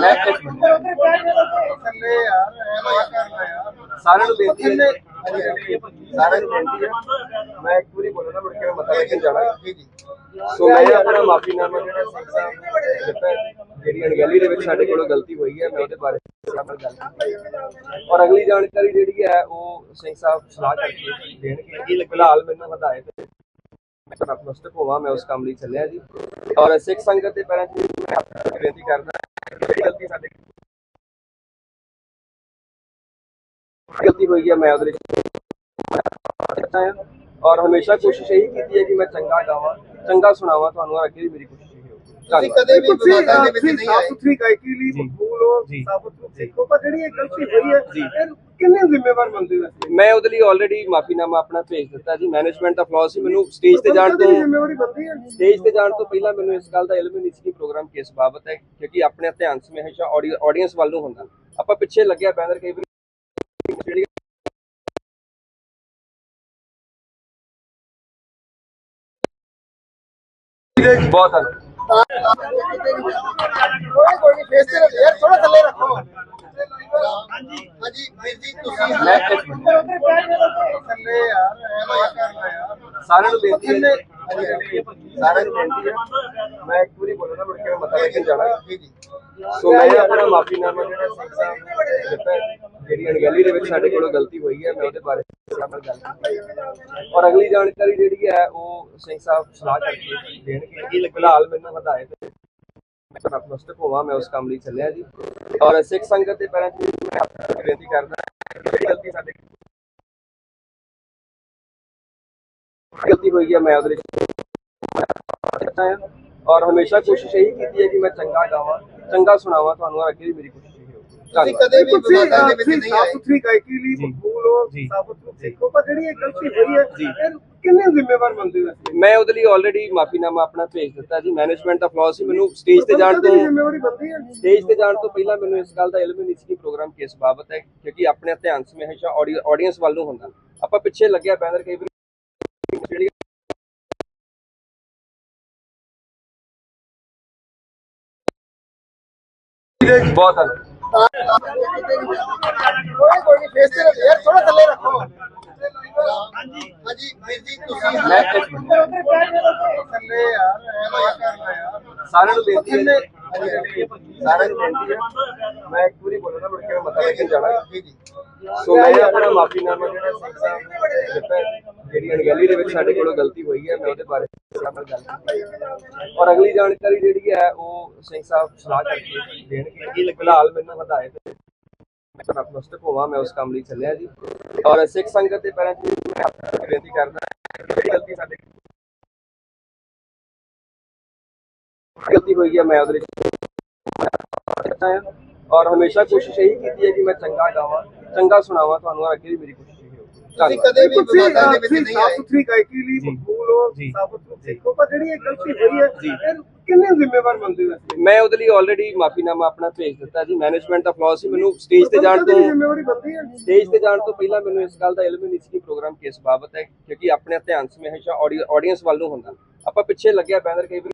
ਮੈਂ ਇੱਕ ਮਿੰਟ ਥੱਲੇ ਯਾਰ ਐਵੇਂ ਕਰਨਾ ਯਾਰ ਸਾਰਿਆਂ ਨੂੰ ਬੇਨਤੀ ਹੈ। ਸਾਰਿਆਂ ਨੂੰ ਬੇਨਤੀ ਹੈ। ਮੈਂ ਇੱਕ ਵਾਰੀ ਬੋਲਣਾ, ਮੁੜ ਕੇ ਮੈਂ ਮੱਥਾ ਟੇਕਣ ਜਾਣਾ। ਜੀ ਜੀ ਸੋ ਮੈਂ ਆਪਣਾ ਮਾਫੀਨਾਮਾ ਜਿਹੜਾ ਸਿੰਘ ਸਾਹਿਬ ਦਿੱਤਾ ਜਿਹੜੀ ਅਣਗਹਿਲੀ ਦੇ ਵਿੱਚ ਸਾਡੇ ਕੋਲੋਂ ਗਲਤੀ ਹੋਈ ਹੈ, ਮੈਂ ਉਹਦੇ ਬਾਰੇ ਨਾਲ ਗੱਲ ਕੀਤੀ। ਔਰ ਅਗਲੀ ਜਾਣਕਾਰੀ ਜਿਹੜੀ ਹੈ, ਉਹ ਸਿੰਘ ਸਾਹਿਬ ਸਲਾਹ ਕਰਕੇ ਦੇਣਗੇ। ਫਿਲਹਾਲ ਮੈਨੂੰ ਹਦਾਇਤ ਹੈ। ਨਤਮਸਤਕ ਹੋਵਾਂ ਮੈਂ ਉਸ ਕੰਮ ਲਈ ਚੱਲਿਆ ਜੀ। ਔਰ ਸਿੱਖ ਸੰਗਤ ਦੇ ਪੈਰਾਂ 'ਚ ਮੈਂ ਬੇਨਤੀ ਕਰਦਾ ਕਿ ਜਿਹੜੀ ਗਲਤੀ ਸਾਡੇ ਗਲਤੀ ਹੋਈ ਹੈ ਮੈਂ ਉਹਦੇ ਲਈ ਕਰਤਾ ਹੈ ਔਰ ਹਮੇਸ਼ਾ ਕੋਸ਼ਿਸ਼ ਇਹੀ ਕੀਤੀ ਹੈ ਕਿ ਮੈਂ ਚੰਗਾ ਗਾਵਾਂ ਤੁਸੀਂ ਕਦੇ ਵੀ ਵਿਵਾਦਾਂ ਦੇ ਵਿੱਚ ਨਹੀਂ ਸਾਫ਼ ਆਏ। ਸੁਥਰੀ ਗਾਇਕੀ ਲਈ। ਮਕਬੂਲ ਹੋ। ਸਾਬਤ ਹੋ ਸਿੱਖੋ ਪਰ ਜਿਹੜੀ ਇਹ ਗਲਤੀ ਹੋਈ ਹੈ ਕਿੰਨੇ ਜ਼ਿੰਮੇਵਾਰ ਇਸ ਲਈ? ਮੈਂ ਉਹਦੇ ਲਈ ਆਲਰੇਡੀ ਮਾਫੀਨਾਮਾ ਆਪਣਾ ਭੇਜ ਦਿੱਤਾ ਜੀ। ਮੈਨੇਜਮੈਂਟ ਦਾ ਫਲॉ ਸੀ ਮੈਨੂੰ ਸਟੇਜ ਤੇ ਜਾਣ ਤੋਂ ਸਟੇਜ ਤੇ ਜਾਣ ਤੋਂ ਪਹਿਲਾਂ ਮੈਨੂੰ ਇਸ ਗੱਲ ਦਾ ਇਲਮ ਹੀ ਨਹੀਂ ਸੀ ਕਿ ਪ੍ਰੋਗਰਾਮ ਕਿਸ ਬਾਬਤ ਹੈ ਕਿਉਂਕਿ ਆਪਣੇ ਧਿਆਨ ਸਮੇਂ ਹਮੇਸ਼ਾ ਆਡੀਅנס ਵੱਲ ਨੂੰ ਹੁੰਦਾ। ਆਪਾਂ ਪਿੱਛੇ ਲੱਗਿਆ ਬੈਨਰ ਕਈ ਵਾਰੀ ਜਿਹੜੀ ਬਹੁਤ ਸਾਰਿਆਂ ਨੂੰ ਬੇਨਤੀ ਹੈ। ਸਾਰਿਆਂ ਨੂੰ ਬੇਨਤੀ ਹੈ। ਮੈਂ ਇੱਕ ਵਾਰੀ ਬੋਲਣਾ ਮੁੜ ਕੇ ਮੈਂ ਮੱਥਾ ਟੇਕਣ ਜਾਣਾ। ਸੋ ਮੈਂ ਆਪਣਾ ਮਾਫੀਨਾਮਾ ਜਿਹੜਾ ਸਿੰਘ ਸਾਹਿਬ ਨੂੰ ਦਿੱਤਾ। ਜਿਹੜੀ ਅਣਗਹਿਲੀ ਦੇ ਵਿੱਚ ਸਾਡੇ ਕੋਲੋਂ ਗਲਤੀ ਹੋਈ ਹੈ, ਮੈਂ ਉਹਦੇ ਬਾਰੇ ਨਾਲ ਗੱਲ ਕੀਤੀ। ਔਰ ਅਗਲੀ ਜਾਣਕਾਰੀ ਜਿਹੜੀ ਹੈ, ਉਹ ਸਿੰਘ ਸਾਹਿਬ ਸਲਾਹ ਕਰਕੇ ਦੇਣਗੇ। ਫਿਲਹਾਲ ਮੈਨੂੰ ਹਦਾਇਤ ਮੈਂ ਨਤਮਸਤਕ ਹੋਵਾਂ, ਮੈਂ ਉਸ ਕੰਮ ਲਈ ਚੱਲਿਆ ਜੀ। ਔਰ ਸਿੱਖ ਸੰਗਤ ਦੇ ਪੈਰਾਂ 'ਚ ਮੈਂ ਬੇਨਤੀ ਕਰਦਾ ਕਿ ਗਲਤੀ ਸਾਡੇ ਗਲਤੀ ਹੋਈ ਹੈ, ਮੈਂ ਉਹਦੇ ਲਈ ਔਰ ਹਮੇਸ਼ਾ ਕੋਸ਼ਿਸ਼ ਇਹੀ ਕੀਤੀ ਹੈ ਕਿ ਮੈਂ ਚੰਗਾ ਗਾਵਾਂ, ਚੰਗਾ ਸੁਣਾਵਾਂ ਤੁਹਾਨੂੰ ਅੱਗੇ ਵੀ ਮੇਰੀ ਕੋਸ਼ਿਸ਼ ਤੁਸੀਂ ਕਦੇ ਵੀ ਤੁਸੀਂ ਵਿਵਾਦਾਂ ਦੇ ਵਿੱਚ ਨਹੀਂ ਸਾਫ਼ ਆਏ ਸੁਥਰੀ ਗਾਇਕੀ ਲਈ। ਮਕਬੂਲ ਹੋ। ਸਾਬਤ ਹੋ ਸਿੱਖੋ ਪਰ ਜਿਹੜੀ ਇਹ ਗਲਤੀ ਹੋਈ ਹੈ ਕਿੰਨੇ ਜ਼ਿੰਮੇਵਾਰ ਇਸ ਲਈ? ਮੈਂ ਉਹਦੇ ਲਈ ਆਲਰੇਡੀ ਮਾਫੀਨਾਮਾ ਆਪਣਾ ਭੇਜ ਦਿੱਤਾ ਜੀ। ਮੈਨੇਜਮੈਂਟ ਦਾ ਫਲॉ ਸੀ। ਮੈਨੂੰ ਸਟੇਜ ਤੇ ਜਾਣ ਤੋਂ ਸਟੇਜ ਤੇ ਜਾਣ ਤੋਂ ਪਹਿਲਾਂ ਮੈਨੂੰ ਇਸ ਗੱਲ ਦਾ ਇਲਮ ਹੀ ਨਹੀਂ ਸੀ ਕਿ ਪ੍ਰੋਗਰਾਮ ਕਿਸ ਬਾਬਤ ਹੈ ਕਿਉਂਕਿ ਆਪਣੇ ਧਿਆਨ ਸਮੇਂ ਹਮੇਸ਼ਾ ਆਡੀਅנס ਵੱਲ ਨੂੰ ਹੁੰਦਾ। ਆਪਾਂ ਪਿੱਛੇ ਲੱਗਿਆ ਬੈਨਰ ਕਈ ਵਾਰੀ ਜਿਹੜੀ ਬਹੁਤ ਧੰਨਵਾਦ। ਕੋਈ ਕੋਈ ਨਹੀਂ ਫੇਸ ਤੇ ਰੱਖ ਯਾਰ ਥੋੜਾ ਥੱਲੇ ਰੱਖੋ ਹਾਂਜੀ ਹਾਂਜੀ ਵੀਰ ਜੀ ਤੁਸੀਂ ਮੈਂ ਇੱਕ ਮਿੰਟ ਥੱਲੇ ਯਾਰ ਐਵੇਂ ਕਰਨਾ ਯਾਰ ਸਾਰਿਆਂ ਨੂੰ ਬੇਨਤੀ ਹੈ। ਸਾਰਿਆਂ ਨੂੰ ਬੇਨਤੀ ਹੈ। ਮੈਂ ਇੱਕ ਵਾਰੀ ਬੋਲਣਾ, ਮੁੜ ਕੇ ਮੈਂ ਮੱਥਾ ਟੇਕਣ ਜਾਣਾ। ਜੀ ਜੀ ਸੋ ਮੈਂ ਆਪਣਾ ਮਾਫੀਨਾਮਾ ਜਿਹੜਾ ਸਿੰਘ ਸਾਹਿਬ ਨੂੰ ਦਿੱਤਾ ਹੈ। ਜਿਹੜੀ ਅਣਗਹਿਲੀ ਦੇ ਵਿੱਚ ਸਾਡੇ ਕੋਲੋਂ ਗਲਤੀ ਹੋਈ ਹੈ, ਮੈਂ ਉਹਦੇ ਬਾਰੇ ਨਾਲ ਗੱਲ ਕੀਤੀ ਔਰ ਅਗਲੀ ਜਾਣਕਾਰੀ ਜਿਹੜੀ ਹੈ, ਉਹ ਸਿੰਘ ਸਾਹਿਬ ਸਲਾਹ ਕਰਕੇ ਦੇਣਗੇ। ਫਿਲਹਾਲ ਮੈਨੂੰ ਹਦਾਇਤ ਹੈ। ਮੈਂ ਨਤਮਸਤਕ ਹੋਵਾਂ, ਮੈਂ ਉਸ ਕੰਮ ਲਈ ਚੱਲਿਆ ਜੀ। ਔਰ ਸਿੱਖ ਸੰਗਤ ਦੇ ਪੈਰਾਂ 'ਚ ਮੈਂ ਬੇਨਤੀ ਕਰਦਾ ਜਿਹੜੀ ਗਲਤੀ ਸਾਡੇ ਗਲਤੀ ਹੋਈ ਹੈ, ਮੈਂ ਉਹਦੇ ਲਈ ਔਰ ਹਮੇਸ਼ਾ ਕੋਸ਼ਿਸ਼ ਇਹੀ ਕੀਤੀ ਹੈ ਕਿ ਮੈਂ ਚੰਗਾ ਗਾਵਾਂ, ਚੰਗਾ ਸੁਣਾਵਾਂ। ਤੁਹਾਨੂੰ ਅੱਗੇ ਵੀ ਮੇਰੀ ਕੋਸ਼ਿਸ਼ ਤੁਸੀਂ ਧੰਨਵਾਦ ਕਦੇ ਵੀ ਤੁਸੀਂ ਵਿਵਾਦਾਂ ਦੇ ਵਿੱਚ ਤੁਸੀਂ ਨਹੀਂ ਸਾਫ਼ ਆਏ ਸੁਥਰੀ ਗਾਇਕੀ ਲਈ ਜੀ। ਮਕਬੂਲ ਹੋ ਜੀ। ਸਾਬਤ ਹੋ ਸਿੱਖੋ ਪਰ ਜਿਹੜੀ ਇਹ ਗਲਤੀ ਹੋਈ ਹੈ ਜੀ। ਇਹ ਕਿੰਨੇ ਜ਼ਿੰਮੇਵਾਰ ਮੰਨਦੇ ਹੋ ਇਸ ਲਈ? ਮੈਂ ਉਹਦੇ ਲਈ ਆਲਰੇਡੀ ਮਾਫੀਨਾਮਾ ਆਪਣਾ ਭੇਜ ਦਿੱਤਾ ਜੀ ਮੈਨੇਜਮੈਂਟ ਦਾ ਫਲॉ ਸੀ ਮੈਨੂੰ ਸਟੇਜ ਤੇ ਜਾਣ ਤੋਂ ਸਟੇਜ ਜਾਣ ਪਹਿਲਾਂ ਮੈਨੂੰ ਇਸ ਗੱਲ ਦਾ ਇਲਮ ਹੀ ਨਹੀਂ ਸੀ ਕਿ ਪ੍ਰੋਗਰਾਮ ਕਿਸ ਬਾਬਤ ਹੈ ਕਿਉਂਕਿ ਆਪਣੇ ਧਿਆਨ ਸਮੇਂ ਹਮੇਸ਼ਾ ਆਡੀਅנס ਵੱਲ ਨੂੰ ਹੁੰਦਾ ਆਪਾਂ ਪਿੱਛੇ ਲੱਗਿਆ ਬੈਨਰ ਕਈ ਵਾਰੀ